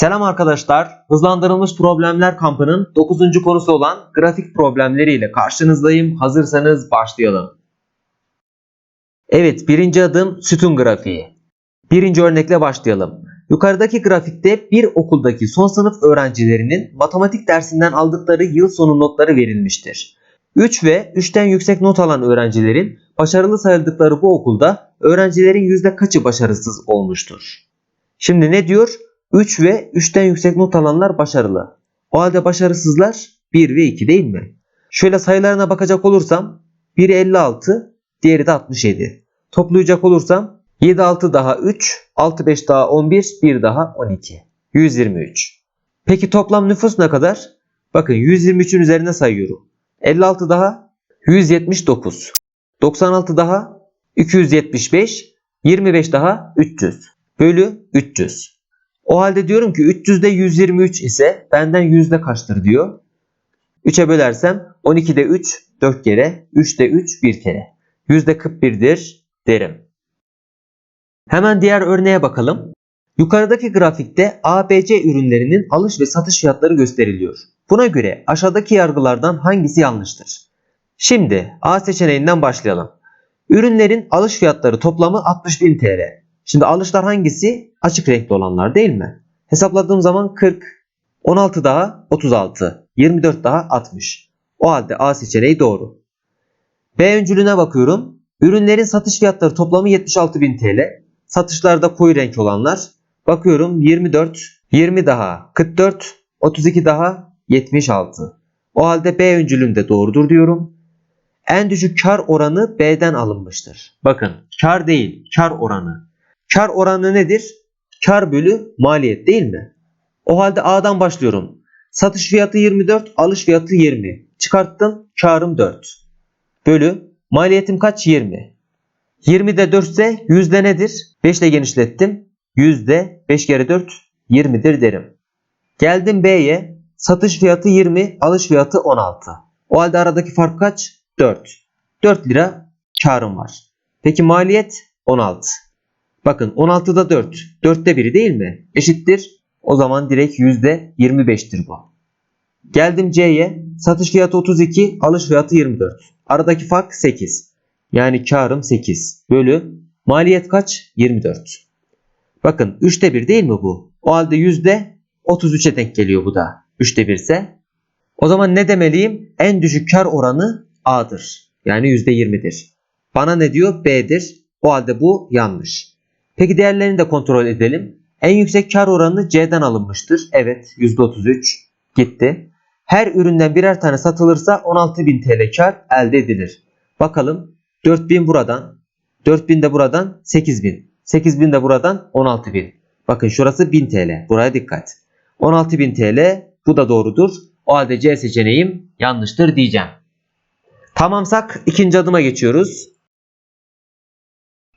Selam arkadaşlar. Hızlandırılmış problemler kampının 9. konusu olan grafik problemleriyle karşınızdayım. Hazırsanız başlayalım. Evet, birinci adım sütun grafiği. Birinci örnekle başlayalım. Yukarıdaki grafikte bir okuldaki son sınıf öğrencilerinin matematik dersinden aldıkları yıl sonu notları verilmiştir. 3 ve 3'ten yüksek not alan öğrencilerin başarılı sayıldıkları bu okulda öğrencilerin yüzde kaçı başarısız olmuştur? Şimdi ne diyor? 3 ve 3'ten yüksek not alanlar başarılı. O halde başarısızlar 1 ve 2 değil mi? Şöyle sayılarına bakacak olursam biri 56, diğeri de 67. Toplayacak olursam 7 6 daha 3, 6 5 daha 11, 1 daha 12. 123. Peki toplam nüfus ne kadar? Bakın 123'ün üzerine sayıyorum. 56 daha 179. 96 daha 275. 25 daha 300. Bölü 300. O halde diyorum ki 300'de 123 ise benden yüzde kaçtır diyor. 3'e bölersem 12'de 3 4 kere, 3'de 3 1 kere. Yüzde 41'dir derim. Hemen diğer örneğe bakalım. Yukarıdaki grafikte ABC ürünlerinin alış ve satış fiyatları gösteriliyor. Buna göre aşağıdaki yargılardan hangisi yanlıştır? Şimdi A seçeneğinden başlayalım. Ürünlerin alış fiyatları toplamı 60.000 TL. Şimdi alışlar hangisi? Açık renkli olanlar değil mi? Hesapladığım zaman 40, 16 daha 36, 24 daha 60. O halde A seçeneği doğru. B öncülüğüne bakıyorum. Ürünlerin satış fiyatları toplamı 76.000 TL. Satışlarda koyu renk olanlar. Bakıyorum 24, 20 daha 44, 32 daha 76. O halde B öncülüğünde doğrudur diyorum. En düşük kar oranı B'den alınmıştır. Bakın kar değil kar oranı. Kar oranı nedir? Kar bölü maliyet değil mi? O halde A'dan başlıyorum. Satış fiyatı 24, alış fiyatı 20. Çıkarttım, karım 4. Bölü maliyetim kaç? 20. 20'de 4 ise yüzde nedir? 5 ile genişlettim. Yüzde 5 kere 4 20'dir derim. Geldim B'ye. Satış fiyatı 20, alış fiyatı 16. O halde aradaki fark kaç? 4. 4 lira karım var. Peki maliyet 16. Bakın 16'da 4. 4'te biri değil mi? Eşittir. O zaman direkt %25'tir bu. Geldim C'ye. Satış fiyatı 32, alış fiyatı 24. Aradaki fark 8. Yani karım 8. Bölü maliyet kaç? 24. Bakın 3'te 1 değil mi bu? O halde %33'e denk geliyor bu da. 3'te 1 ise. O zaman ne demeliyim? En düşük kar oranı A'dır. Yani %20'dir. Bana ne diyor? B'dir. O halde bu yanlış. Peki değerlerini de kontrol edelim. En yüksek kar oranı C'den alınmıştır. Evet %33 gitti. Her üründen birer tane satılırsa 16.000 TL kar elde edilir. Bakalım 4000 buradan, 4000 de buradan 8000. 8000 de buradan 16000. Bakın şurası 1000 TL. Buraya dikkat. 16000 TL bu da doğrudur. O halde C seçeneğim yanlıştır diyeceğim. Tamamsak ikinci adıma geçiyoruz.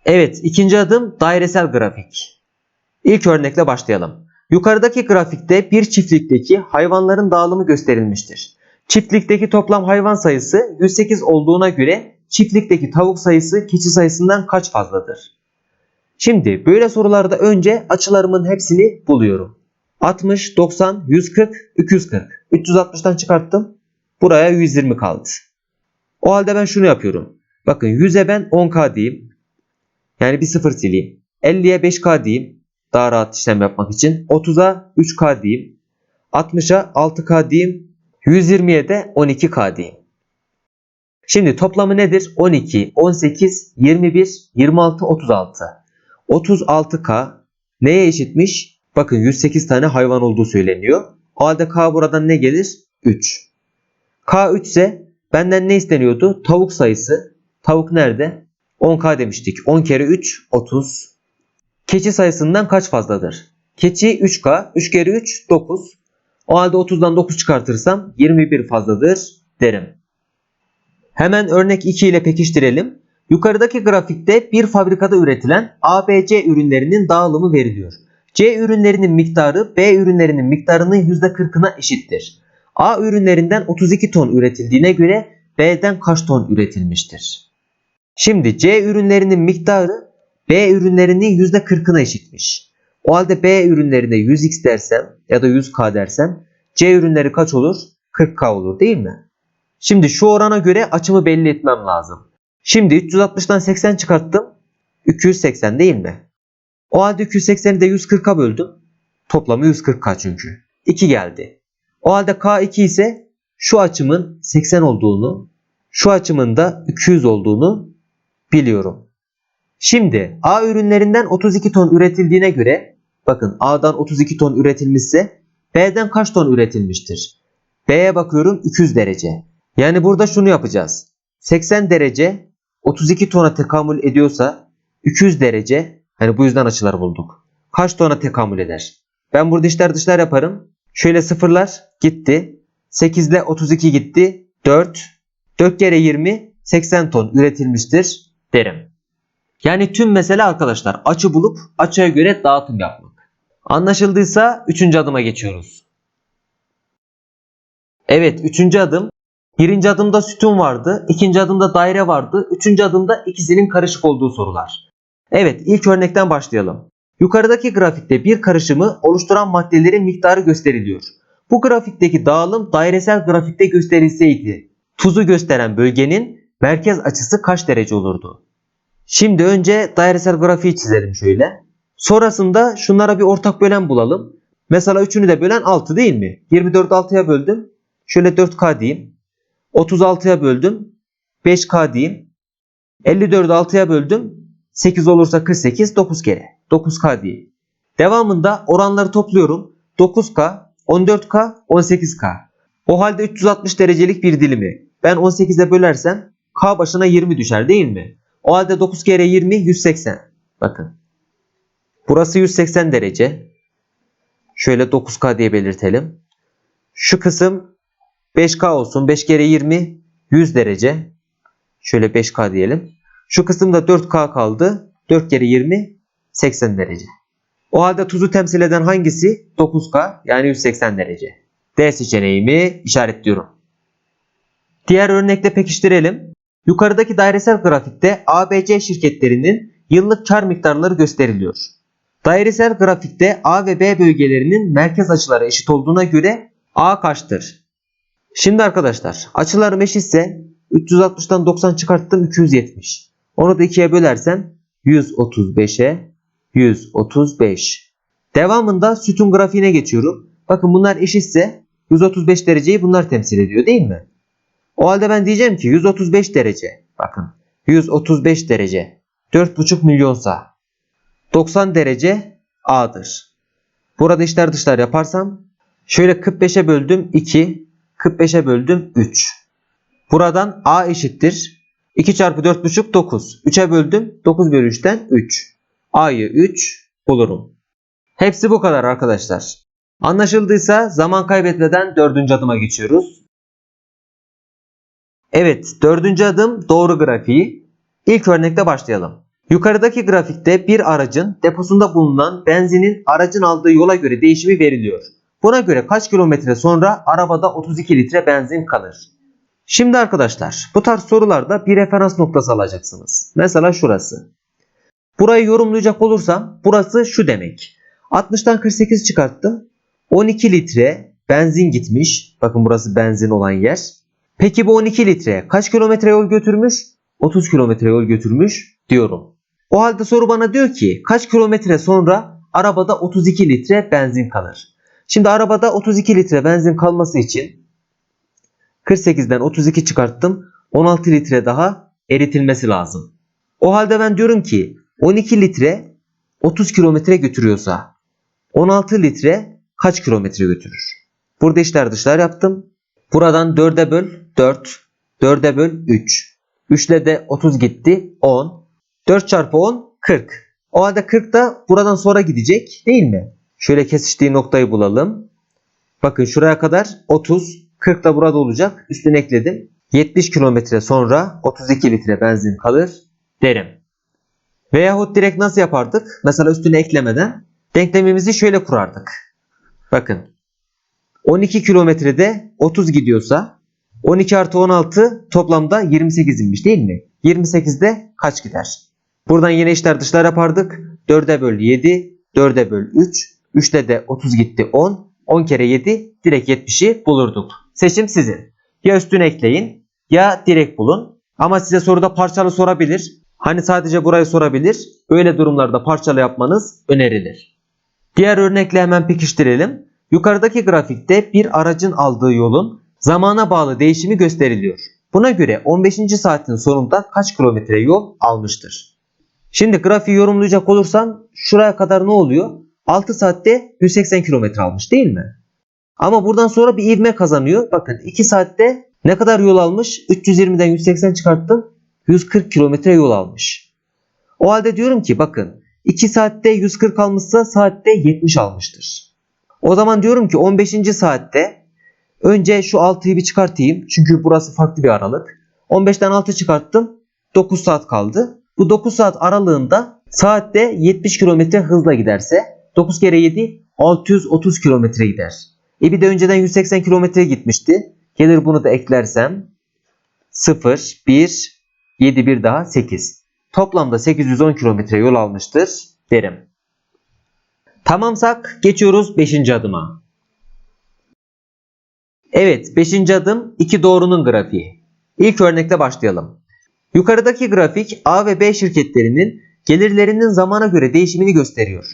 Evet ikinci adım dairesel grafik. İlk örnekle başlayalım. Yukarıdaki grafikte bir çiftlikteki hayvanların dağılımı gösterilmiştir. Çiftlikteki toplam hayvan sayısı 108 olduğuna göre çiftlikteki tavuk sayısı keçi sayısından kaç fazladır? Şimdi böyle sorularda önce açılarımın hepsini buluyorum. 60, 90, 140, 240. 360'tan çıkarttım. Buraya 120 kaldı. O halde ben şunu yapıyorum. Bakın 100'e ben 10k diyeyim. Yani bir sıfır sileyim. 50'ye 5k diyeyim. Daha rahat işlem yapmak için. 30'a 3k diyeyim. 60'a 6k diyeyim. 120'ye de 12k diyeyim. Şimdi toplamı nedir? 12, 18, 21, 26, 36. 36k neye eşitmiş? Bakın 108 tane hayvan olduğu söyleniyor. O halde k buradan ne gelir? 3. k 3 ise benden ne isteniyordu? Tavuk sayısı. Tavuk nerede? 10k demiştik. 10 kere 3 30. Keçi sayısından kaç fazladır? Keçi 3k. 3 kere 3 9. O halde 30'dan 9 çıkartırsam 21 fazladır derim. Hemen örnek 2 ile pekiştirelim. Yukarıdaki grafikte bir fabrikada üretilen ABC ürünlerinin dağılımı veriliyor. C ürünlerinin miktarı B ürünlerinin miktarının %40'ına eşittir. A ürünlerinden 32 ton üretildiğine göre B'den kaç ton üretilmiştir? Şimdi C ürünlerinin miktarı B ürünlerinin %40'ına eşitmiş. O halde B ürünlerine 100x dersem ya da 100k dersem C ürünleri kaç olur? 40k olur değil mi? Şimdi şu orana göre açımı belli etmem lazım. Şimdi 360'dan 80 çıkarttım. 280 değil mi? O halde 280'i de 140'a böldüm. Toplamı 140k çünkü. 2 geldi. O halde K2 ise şu açımın 80 olduğunu, şu açımın da 200 olduğunu biliyorum. Şimdi A ürünlerinden 32 ton üretildiğine göre bakın A'dan 32 ton üretilmişse B'den kaç ton üretilmiştir? B'ye bakıyorum 200 derece. Yani burada şunu yapacağız. 80 derece 32 tona tekamül ediyorsa 200 derece hani bu yüzden açılar bulduk. Kaç tona tekamül eder? Ben burada işler dışlar yaparım. Şöyle sıfırlar gitti. 8 ile 32 gitti. 4. 4 kere 20 80 ton üretilmiştir derim. Yani tüm mesele arkadaşlar açı bulup açıya göre dağıtım yapmak. Anlaşıldıysa 3. adıma geçiyoruz. Evet 3. adım. Birinci adımda sütun vardı. ikinci adımda daire vardı. Üçüncü adımda ikisinin karışık olduğu sorular. Evet ilk örnekten başlayalım. Yukarıdaki grafikte bir karışımı oluşturan maddelerin miktarı gösteriliyor. Bu grafikteki dağılım dairesel grafikte gösterilseydi tuzu gösteren bölgenin merkez açısı kaç derece olurdu? Şimdi önce dairesel grafiği çizelim şöyle. Sonrasında şunlara bir ortak bölen bulalım. Mesela üçünü de bölen 6 değil mi? 24 6'ya böldüm. Şöyle 4K diyeyim. 36'ya böldüm. 5K diyeyim. 54'ü 6'ya böldüm. 8 olursa 48 9 kere. 9K diyeyim. Devamında oranları topluyorum. 9K, 14K, 18K. O halde 360 derecelik bir dilimi. Ben 18'e bölersem K başına 20 düşer değil mi? O halde 9 kere 20 180. Bakın. Burası 180 derece. Şöyle 9K diye belirtelim. Şu kısım 5K olsun. 5 kere 20 100 derece. Şöyle 5K diyelim. Şu kısımda 4K kaldı. 4 kere 20 80 derece. O halde tuzu temsil eden hangisi? 9K yani 180 derece. D seçeneğimi işaretliyorum. Diğer örnekte pekiştirelim. Yukarıdaki dairesel grafikte ABC şirketlerinin yıllık kar miktarları gösteriliyor. Dairesel grafikte A ve B bölgelerinin merkez açıları eşit olduğuna göre A kaçtır? Şimdi arkadaşlar açılarım eşitse 360'tan 90 çıkarttım 270. Onu da 2'ye bölersem 135'e 135. Devamında sütun grafiğine geçiyorum. Bakın bunlar eşitse 135 dereceyi bunlar temsil ediyor değil mi? O halde ben diyeceğim ki 135 derece. Bakın 135 derece 4,5 milyonsa 90 derece A'dır. Burada içler dışlar yaparsam şöyle 45'e böldüm 2, 45'e böldüm 3. Buradan A eşittir. 2 çarpı 4,5 9. 3'e böldüm 9 bölü 3'ten 3. A'yı 3 bulurum. Hepsi bu kadar arkadaşlar. Anlaşıldıysa zaman kaybetmeden dördüncü adıma geçiyoruz. Evet dördüncü adım doğru grafiği. İlk örnekte başlayalım. Yukarıdaki grafikte bir aracın deposunda bulunan benzinin aracın aldığı yola göre değişimi veriliyor. Buna göre kaç kilometre sonra arabada 32 litre benzin kalır? Şimdi arkadaşlar bu tarz sorularda bir referans noktası alacaksınız. Mesela şurası. Burayı yorumlayacak olursam burası şu demek. 60'tan 48 çıkarttım. 12 litre benzin gitmiş. Bakın burası benzin olan yer. Peki bu 12 litre kaç kilometre yol götürmüş? 30 kilometre yol götürmüş diyorum. O halde soru bana diyor ki kaç kilometre sonra arabada 32 litre benzin kalır? Şimdi arabada 32 litre benzin kalması için 48'den 32 çıkarttım. 16 litre daha eritilmesi lazım. O halde ben diyorum ki 12 litre 30 kilometre götürüyorsa 16 litre kaç kilometre götürür? Burada işler dışlar yaptım. Buradan 4'e böl 4. 4'e böl 3. 3 ile de 30 gitti 10. 4 çarpı 10 40. O halde 40 da buradan sonra gidecek değil mi? Şöyle kesiştiği noktayı bulalım. Bakın şuraya kadar 30. 40 da burada olacak. Üstüne ekledim. 70 kilometre sonra 32 litre benzin kalır derim. Veyahut direkt nasıl yapardık? Mesela üstüne eklemeden denklemimizi şöyle kurardık. Bakın 12 kilometrede 30 gidiyorsa 12 artı 16 toplamda 28 inmiş değil mi? 28'de kaç gider? Buradan yine işler dışlar yapardık. 4'e böl 7, 4'e böl 3. 3'te de 30 gitti 10. 10 kere 7 direkt 70'i bulurduk. Seçim sizin. Ya üstüne ekleyin ya direkt bulun. Ama size soruda parçalı sorabilir. Hani sadece burayı sorabilir. Öyle durumlarda parçalı yapmanız önerilir. Diğer örnekle hemen pekiştirelim. Yukarıdaki grafikte bir aracın aldığı yolun zamana bağlı değişimi gösteriliyor. Buna göre 15. saatin sonunda kaç kilometre yol almıştır? Şimdi grafiği yorumlayacak olursam şuraya kadar ne oluyor? 6 saatte 180 kilometre almış değil mi? Ama buradan sonra bir ivme kazanıyor. Bakın 2 saatte ne kadar yol almış? 320'den 180 çıkarttım. 140 kilometre yol almış. O halde diyorum ki bakın 2 saatte 140 almışsa saatte 70 almıştır. O zaman diyorum ki 15. saatte önce şu 6'yı bir çıkartayım. Çünkü burası farklı bir aralık. 15'ten 6 çıkarttım. 9 saat kaldı. Bu 9 saat aralığında saatte 70 kilometre hızla giderse 9 kere 7 630 kilometre gider. E bir de önceden 180 kilometre gitmişti. Gelir bunu da eklersem 0, 1, 7 bir daha 8. Toplamda 810 kilometre yol almıştır derim. Tamamsak geçiyoruz 5. adıma. Evet 5. adım 2 doğrunun grafiği. İlk örnekle başlayalım. Yukarıdaki grafik A ve B şirketlerinin gelirlerinin zamana göre değişimini gösteriyor.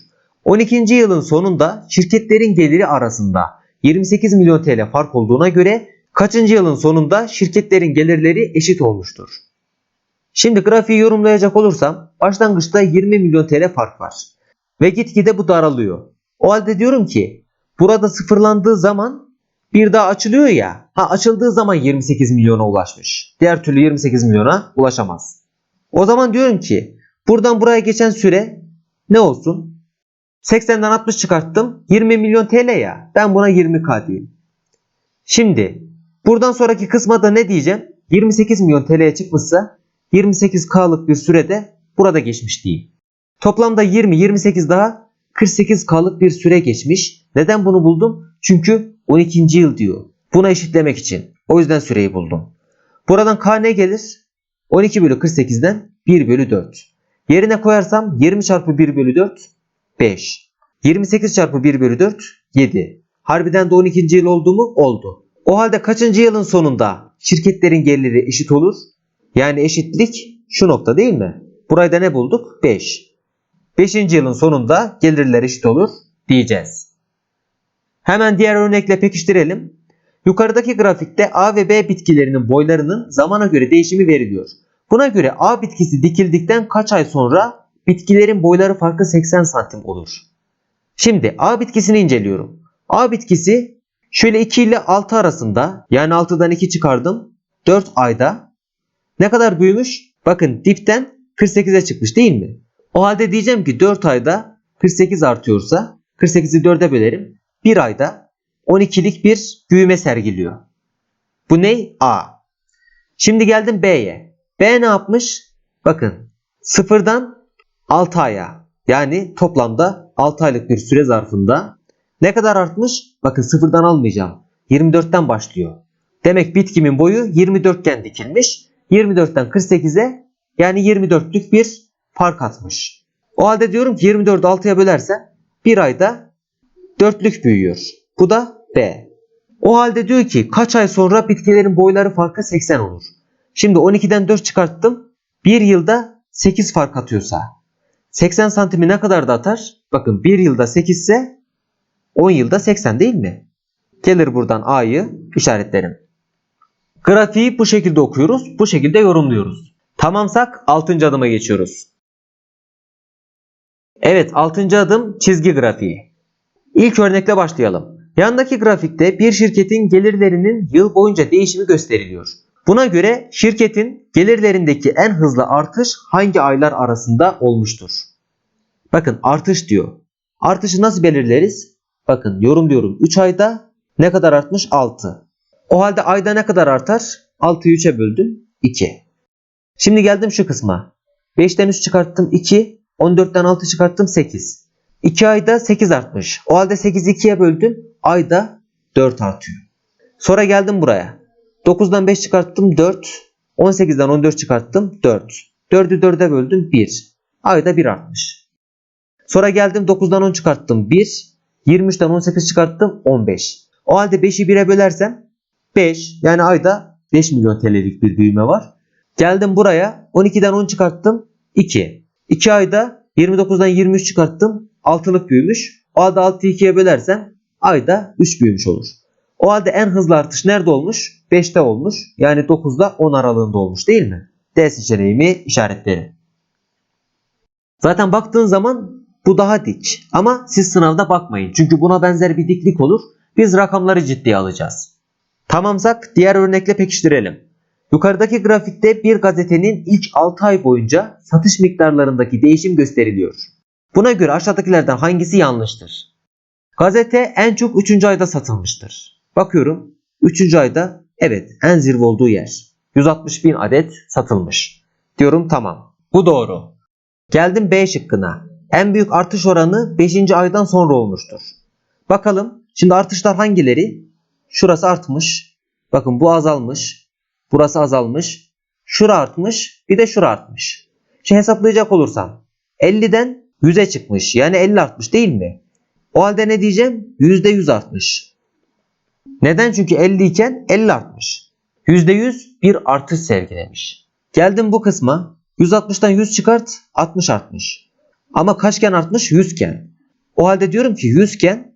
12. yılın sonunda şirketlerin geliri arasında 28 milyon TL fark olduğuna göre kaçıncı yılın sonunda şirketlerin gelirleri eşit olmuştur? Şimdi grafiği yorumlayacak olursam başlangıçta 20 milyon TL fark var. Ve gitgide bu daralıyor. O halde diyorum ki burada sıfırlandığı zaman bir daha açılıyor ya. Ha açıldığı zaman 28 milyona ulaşmış. Diğer türlü 28 milyona ulaşamaz. O zaman diyorum ki buradan buraya geçen süre ne olsun? 80'den 60 çıkarttım. 20 milyon TL ya. Ben buna 20k diyeyim. Şimdi buradan sonraki kısma da ne diyeceğim? 28 milyon TL'ye çıkmışsa 28K'lık bir sürede burada geçmiş diyeyim. Toplamda 20, 28 daha 48K'lık bir süre geçmiş. Neden bunu buldum? Çünkü 12. yıl diyor. Buna eşitlemek için. O yüzden süreyi buldum. Buradan K ne gelir? 12 bölü 48'den 1 bölü 4. Yerine koyarsam 20 çarpı 1 bölü 4 5. 28 çarpı 1 bölü 4 7. Harbiden de 12. yıl oldu mu? Oldu. O halde kaçıncı yılın sonunda şirketlerin geliri eşit olur? Yani eşitlik şu nokta değil mi? Burayı da ne bulduk? 5. 5. yılın sonunda gelirler eşit olur diyeceğiz. Hemen diğer örnekle pekiştirelim. Yukarıdaki grafikte A ve B bitkilerinin boylarının zamana göre değişimi veriliyor. Buna göre A bitkisi dikildikten kaç ay sonra bitkilerin boyları farkı 80 santim olur. Şimdi A bitkisini inceliyorum. A bitkisi şöyle 2 ile 6 arasında yani 6'dan 2 çıkardım 4 ayda ne kadar büyümüş? Bakın dipten 48'e çıkmış değil mi? O halde diyeceğim ki 4 ayda 48 artıyorsa 48'i 4'e bölerim. 1 ayda 12'lik bir büyüme sergiliyor. Bu ne? A. Şimdi geldim B'ye. B ne yapmış? Bakın sıfırdan 6 aya yani toplamda 6 aylık bir süre zarfında ne kadar artmış? Bakın sıfırdan almayacağım. 24'ten başlıyor. Demek bitkimin boyu 24 iken dikilmiş. 24'ten 48'e yani 24'lük bir fark atmış. O halde diyorum ki 24'ü 6'ya bölersem bir ayda 4'lük büyüyor. Bu da B. O halde diyor ki kaç ay sonra bitkilerin boyları farkı 80 olur. Şimdi 12'den 4 çıkarttım. Bir yılda 8 fark atıyorsa 80 santimi ne kadar da atar? Bakın 1 yılda 8 ise 10 yılda 80 değil mi? Gelir buradan A'yı işaretlerim. Grafiği bu şekilde okuyoruz. Bu şekilde yorumluyoruz. Tamamsak 6. adıma geçiyoruz. Evet 6. adım çizgi grafiği. İlk örnekle başlayalım. Yandaki grafikte bir şirketin gelirlerinin yıl boyunca değişimi gösteriliyor. Buna göre şirketin gelirlerindeki en hızlı artış hangi aylar arasında olmuştur? Bakın artış diyor. Artışı nasıl belirleriz? Bakın yorumluyorum. 3 ayda ne kadar artmış? 6. O halde ayda ne kadar artar? 6'yı 3'e böldüm. 2. Şimdi geldim şu kısma. 5'ten 3 çıkarttım 2. 14'ten 6 çıkarttım 8. 2 ayda 8 artmış. O halde 8'i 2'ye böldüm. Ayda 4 artıyor. Sonra geldim buraya. 9'dan 5 çıkarttım 4. 18'den 14 çıkarttım 4. 4'ü 4'e böldüm 1. Ayda 1 artmış. Sonra geldim 9'dan 10 çıkarttım 1. 23'ten 18 çıkarttım 15. O halde 5'i 1'e bölersem 5 yani ayda 5 milyon TL'lik bir büyüme var. Geldim buraya 12'den 10 çıkarttım 2. 2 ayda 29'dan 23 çıkarttım 6'lık büyümüş. O halde 6'yı 2'ye bölersem ayda 3 büyümüş olur. O halde en hızlı artış nerede olmuş? 5'te olmuş. Yani 9'da 10 aralığında olmuş değil mi? D seçeneğimi işaretlerim. Zaten baktığın zaman bu daha dik. Ama siz sınavda bakmayın. Çünkü buna benzer bir diklik olur. Biz rakamları ciddiye alacağız. Tamamsak diğer örnekle pekiştirelim. Yukarıdaki grafikte bir gazetenin ilk 6 ay boyunca satış miktarlarındaki değişim gösteriliyor. Buna göre aşağıdakilerden hangisi yanlıştır? Gazete en çok 3. ayda satılmıştır. Bakıyorum 3. ayda evet en zirve olduğu yer. 160 bin adet satılmış. Diyorum tamam. Bu doğru. Geldim B şıkkına. En büyük artış oranı 5. aydan sonra olmuştur. Bakalım şimdi artışlar hangileri? Şurası artmış. Bakın bu azalmış. Burası azalmış. Şura artmış. Bir de şura artmış. Şimdi hesaplayacak olursam 50'den 100'e çıkmış. Yani 50 artmış değil mi? O halde ne diyeceğim? %100 artmış. Neden? Çünkü 50 iken 50 artmış. %100 bir artış sergilemiş. Geldim bu kısma. 160'tan 100 çıkart 60 artmış. Ama kaçken artmış? 100 iken. O halde diyorum ki 100 iken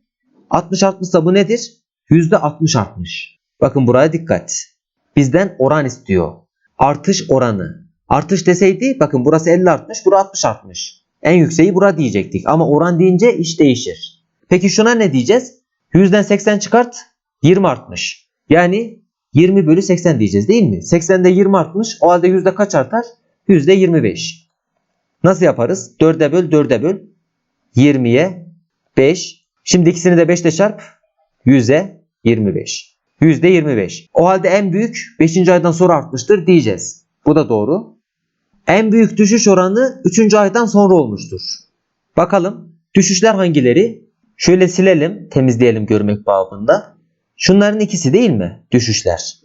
60 artmışsa bu nedir? %60 artmış. Bakın buraya dikkat. Bizden oran istiyor. Artış oranı. Artış deseydi bakın burası 50 artmış, burası 60 artmış. En yükseği bura diyecektik ama oran deyince iş değişir. Peki şuna ne diyeceğiz? 100'den 80 çıkart 20 artmış. Yani 20 bölü 80 diyeceğiz değil mi? 80'de 20 artmış. O halde yüzde kaç artar? Yüzde 25. Nasıl yaparız? 4'e böl 4'e böl. 20'ye 5. Şimdi ikisini de 5 ile çarp. 100'e 25. Yüzde 25. O halde en büyük 5. aydan sonra artmıştır diyeceğiz. Bu da doğru. En büyük düşüş oranı 3. aydan sonra olmuştur. Bakalım düşüşler hangileri? Şöyle silelim, temizleyelim görmek babında. Şunların ikisi değil mi? Düşüşler.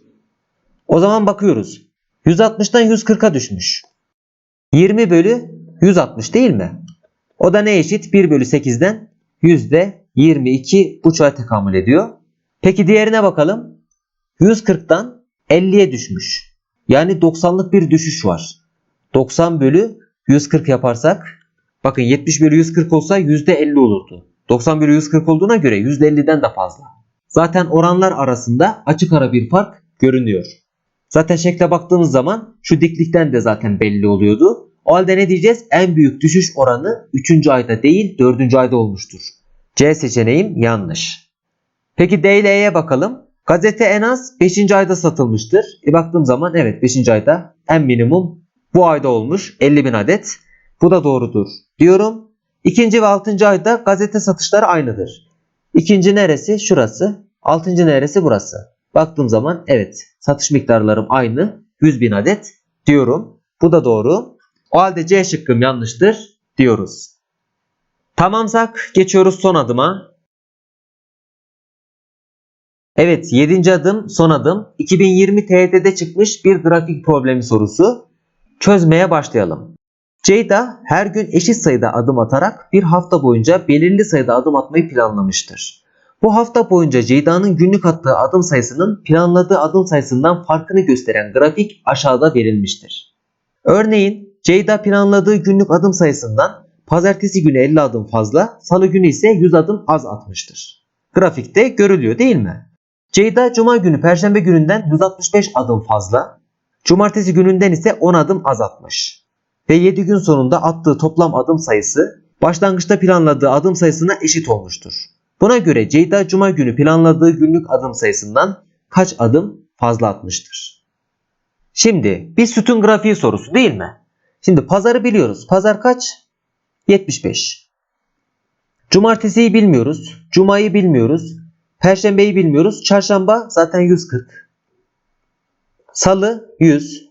O zaman bakıyoruz. 160'tan 140'a düşmüş. 20 bölü 160 değil mi? O da ne eşit? 1 bölü 8'den %22 buçuğa tekamül ediyor. Peki diğerine bakalım. 140'tan 50'ye düşmüş. Yani 90'lık bir düşüş var. 90 bölü 140 yaparsak bakın 70 bölü 140 olsa %50 olurdu. 90 bölü 140 olduğuna göre %50'den de fazla. Zaten oranlar arasında açık ara bir fark görünüyor. Zaten şekle baktığımız zaman şu diklikten de zaten belli oluyordu. O halde ne diyeceğiz? En büyük düşüş oranı 3. ayda değil 4. ayda olmuştur. C seçeneğim yanlış. Peki D ile E'ye bakalım. Gazete en az 5. ayda satılmıştır. E baktığım zaman evet 5. ayda en minimum bu ayda olmuş 50 bin adet. Bu da doğrudur diyorum. İkinci ve 6. ayda gazete satışları aynıdır. İkinci neresi? Şurası. Altıncı neresi? Burası. Baktığım zaman evet satış miktarlarım aynı. 100 bin adet diyorum. Bu da doğru. O halde C şıkkım yanlıştır diyoruz. Tamamsak geçiyoruz son adıma. Evet 7. adım son adım. 2020 TYT'de çıkmış bir grafik problemi sorusu. Çözmeye başlayalım. Ceyda her gün eşit sayıda adım atarak bir hafta boyunca belirli sayıda adım atmayı planlamıştır. Bu hafta boyunca Ceyda'nın günlük attığı adım sayısının planladığı adım sayısından farkını gösteren grafik aşağıda verilmiştir. Örneğin Ceyda planladığı günlük adım sayısından pazartesi günü 50 adım fazla, salı günü ise 100 adım az atmıştır. Grafikte görülüyor değil mi? Ceyda cuma günü perşembe gününden 165 adım fazla, cumartesi gününden ise 10 adım az atmış. Ve 7 gün sonunda attığı toplam adım sayısı başlangıçta planladığı adım sayısına eşit olmuştur. Buna göre Ceyda Cuma günü planladığı günlük adım sayısından kaç adım fazla atmıştır? Şimdi bir sütun grafiği sorusu değil mi? Şimdi pazarı biliyoruz. Pazar kaç? 75. Cumartesiyi bilmiyoruz. Cuma'yı bilmiyoruz. Perşembeyi bilmiyoruz. Çarşamba zaten 140. Salı 100.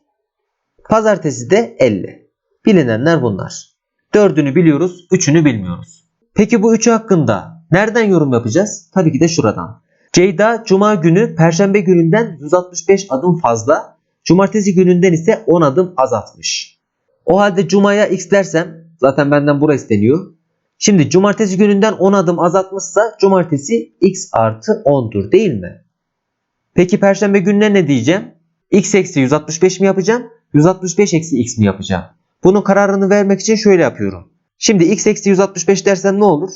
Pazartesi de 50. Bilinenler bunlar. Dördünü biliyoruz, üçünü bilmiyoruz. Peki bu üçü hakkında nereden yorum yapacağız? Tabii ki de şuradan. Ceyda Cuma günü Perşembe gününden 165 adım fazla, Cumartesi gününden ise 10 adım az atmış. O halde Cuma'ya x dersem, zaten benden bura isteniyor. Şimdi cumartesi gününden 10 adım azaltmışsa cumartesi x artı 10'dur değil mi? Peki perşembe gününe ne diyeceğim? X eksi 165 mi yapacağım? 165 eksi x mi yapacağım? Bunun kararını vermek için şöyle yapıyorum. Şimdi x eksi 165 dersem ne olur?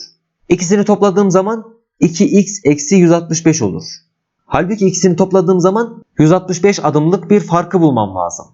İkisini topladığım zaman 2x eksi 165 olur. Halbuki ikisini topladığım zaman 165 adımlık bir farkı bulmam lazım.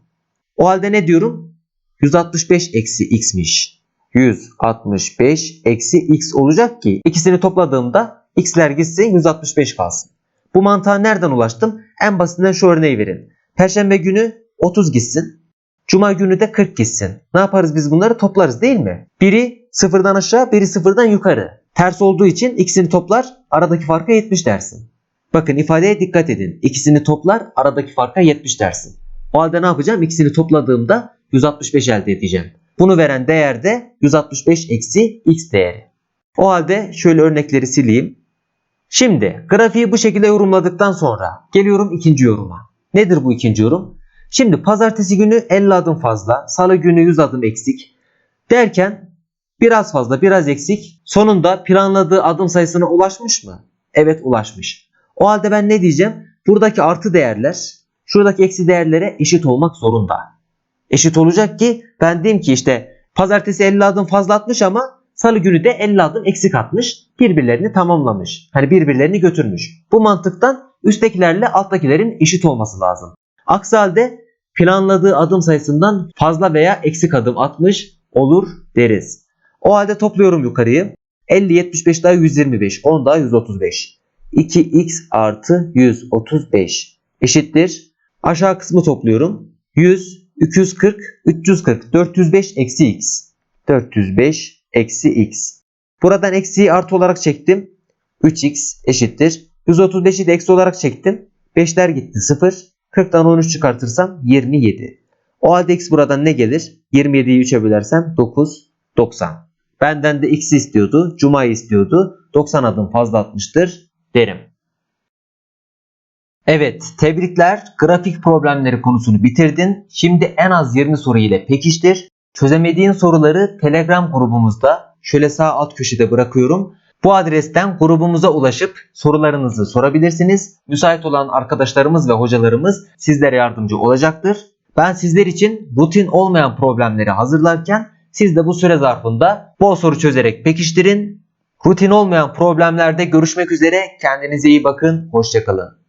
O halde ne diyorum? 165 eksi x'miş. 165 eksi x olacak ki ikisini topladığımda x'ler gitsin 165 kalsın. Bu mantığa nereden ulaştım? En basitinden şu örneği verin. Perşembe günü 30 gitsin. Cuma günü de 40 gitsin. Ne yaparız biz bunları? Toplarız değil mi? Biri sıfırdan aşağı, biri sıfırdan yukarı. Ters olduğu için ikisini toplar, aradaki farka 70 dersin. Bakın ifadeye dikkat edin. İkisini toplar, aradaki farka 70 dersin. O halde ne yapacağım? İkisini topladığımda 165 elde edeceğim. Bunu veren değer de 165 eksi x değeri. O halde şöyle örnekleri sileyim. Şimdi grafiği bu şekilde yorumladıktan sonra geliyorum ikinci yoruma. Nedir bu ikinci yorum? Şimdi pazartesi günü 50 adım fazla, salı günü 100 adım eksik derken biraz fazla biraz eksik sonunda planladığı adım sayısına ulaşmış mı? Evet ulaşmış. O halde ben ne diyeceğim? Buradaki artı değerler şuradaki eksi değerlere eşit olmak zorunda. Eşit olacak ki ben diyeyim ki işte pazartesi 50 adım fazla atmış ama salı günü de 50 adım eksik atmış. Birbirlerini tamamlamış. Hani birbirlerini götürmüş. Bu mantıktan üsttekilerle alttakilerin eşit olması lazım. Aksi halde planladığı adım sayısından fazla veya eksik adım atmış olur deriz. O halde topluyorum yukarıyı. 50, 75 daha 125, 10 daha 135. 2x artı 135 eşittir. Aşağı kısmı topluyorum. 100, 240, 340, 405 eksi x. 405 eksi x. Buradan eksiği artı olarak çektim. 3x eşittir. 135'i de eksi olarak çektim. 5'ler gitti 0. 40'tan 13 çıkartırsam 27. O halde x buradan ne gelir? 27'yi 3'e bölersem 9, 90. Benden de x istiyordu. Cuma'yı istiyordu. 90 adım fazla atmıştır derim. Evet, tebrikler. Grafik problemleri konusunu bitirdin. Şimdi en az 20 soru ile pekiştir. Çözemediğin soruları Telegram grubumuzda şöyle sağ alt köşede bırakıyorum. Bu adresten grubumuza ulaşıp sorularınızı sorabilirsiniz. Müsait olan arkadaşlarımız ve hocalarımız sizlere yardımcı olacaktır. Ben sizler için rutin olmayan problemleri hazırlarken siz de bu süre zarfında bol soru çözerek pekiştirin. Rutin olmayan problemlerde görüşmek üzere. Kendinize iyi bakın. Hoşçakalın.